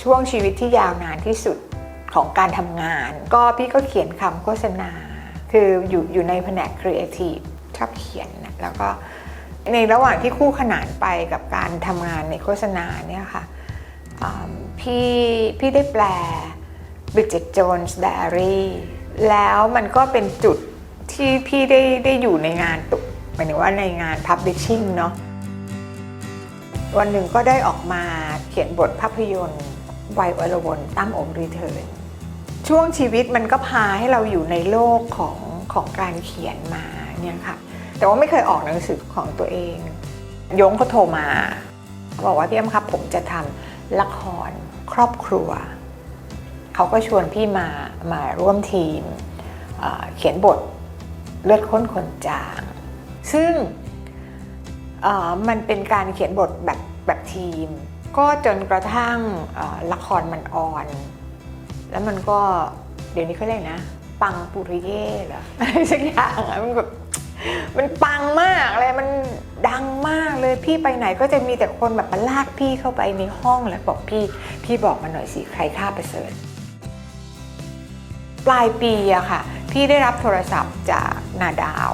ช่วงชีวิตที่ยาวนานที่สุดของการทำงาน ก็พี่ก็เขียนคำโฆษณา คืออยู่อยู่ในแผนกครีเอทีฟชอบเขียนนะแล้วก็ในระหว่างที่คู่ขนานไปกับการทำงานในโฆษณาเนี่ยค่ะพี่พี่ได้แปล Bridget Jones Diary แล้วมันก็เป็นจุดที่พี่ได้ได้อยู่ในงานตุกหมายถึงว่าในงาน Publishing เนาะวันหนึ่งก็ได้ออกมาเขียนบทภาพยนตร์ วัยอรวนตั้มอกรีเทิร์นช่วงชีวิตมันก็พาให้เราอยู่ในโลกของของการเขียนมาเนี่ยค่ะ แต่ว่าไม่เคยออกหนังสือของตัวเอง ยงเขาโทรมาบอกว่าพี่แอมครับ ผมจะทำละครครอบครัว เขาก็ชวนพี่มามาร่วมทีมเเขียนบทเลือดข้นขนจาง ซึ่งมันเป็นการเขียนบทแบบแบบทีม ก็จนกระทั่งละครมันออน แล้วมันก็เดี๋ยวนี้เขาเรียกนะ ปังปุริเย่เหรออะไรสักอย่างมันแบบมันปังมากเลยมันดังมากเลยพี่ไปไหนก็จะมีแต่คนแบบมาลากพี่เข้าไปในห้องแล้วบอกพี่พี่บอกมาหน่อยสิใครฆ่าประเสริฐปลายปีอะค่ะ พี่ได้รับโทรศัพท์จากนาดาว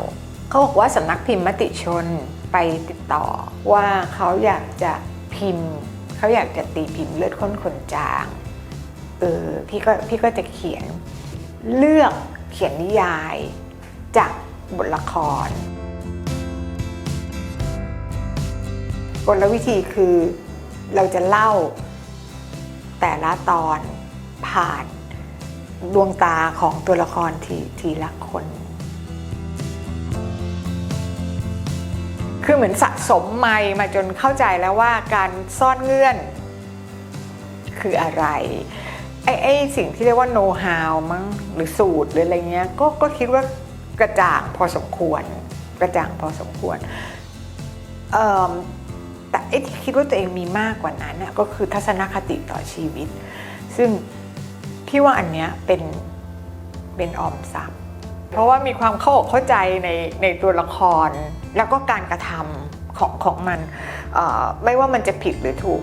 เขาบอกว่าสำนักพิมพ์มติชนไปติดต่อว่าเขาอยากจะพิมพ์ เขาอยากจะตีพิมพ์เลือดข้นขนจางเออพี่ก็พี่ก็จะเขียนเลือกเขียนนิยายจากบทละครกลวิธีคือเราจะเล่าแต่ละตอนผ่านดวงตาของตัวละครทีทีละคน คือเหมือนสะสมไมค์มาจนเข้าใจแล้วว่าการซ่อนเงื่อน คืออะไรไอ้ไอ้สิ่งที่เรียกว่าโน้ตฮาวมั้งหรือสูตรหรืออะไรเงี้ยก็ก็คิดว่ากระจ่างพอสมควร กระจ่างพอสมควรเอิ่มแต่ไอ้ที่คิดว่าตัวเองมีมากกว่านั้นน่ก็คือทัศนคติต่อชีวิต ซึ่งพี่ว่าอันเนี้ยเป็นเป็นออมทรัพย์ เพราะว่ามีความเข้าอกเข้าใจในในตัวละคร แล้วก็การกระทำของของมัน ไม่ว่ามันจะผิดหรือถูก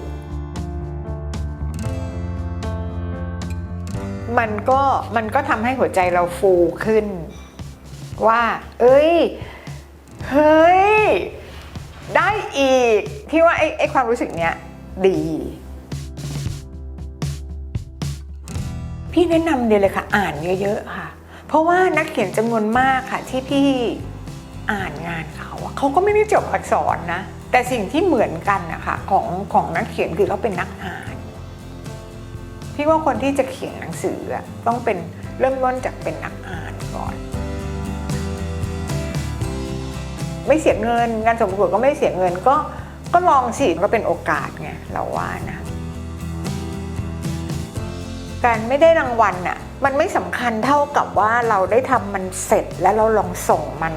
มันก็มันก็ทำให้หัวใจเราฟูขึ้น ว่า เอ้ย เฮ้ย ได้อีกพี่ว่าไอ้ไอ้ความรู้สึกเนี้ยดีพี่แนะนำเดียวเลยค่ะ อ่านเยอะ ๆ ค่ะ เพราะว่านักเขียนจำนวนมากค่ะที่พี่อ่านงานเขาเขาก็ไม่ได้จบอักษรนะ แต่สิ่งที่เหมือนกันนะคะของของนักเขียนคือเขาเป็นนักอ่านพี่ว่าคนที่จะเขียนหนังสือต้องเป็นเริ่มต้นจากเป็นนักอ่านก่อน ไม่เสียเงินงานสมบูรก็ไม่เสียเงินก็ก็ลองสิก็เป็นโอกาสไงเราว่านะ การไม่ได้รางวัลน่ะ มันไม่สำคัญเท่ากับว่าเราได้ทำมันเสร็จแล้วเราลองส่งมัน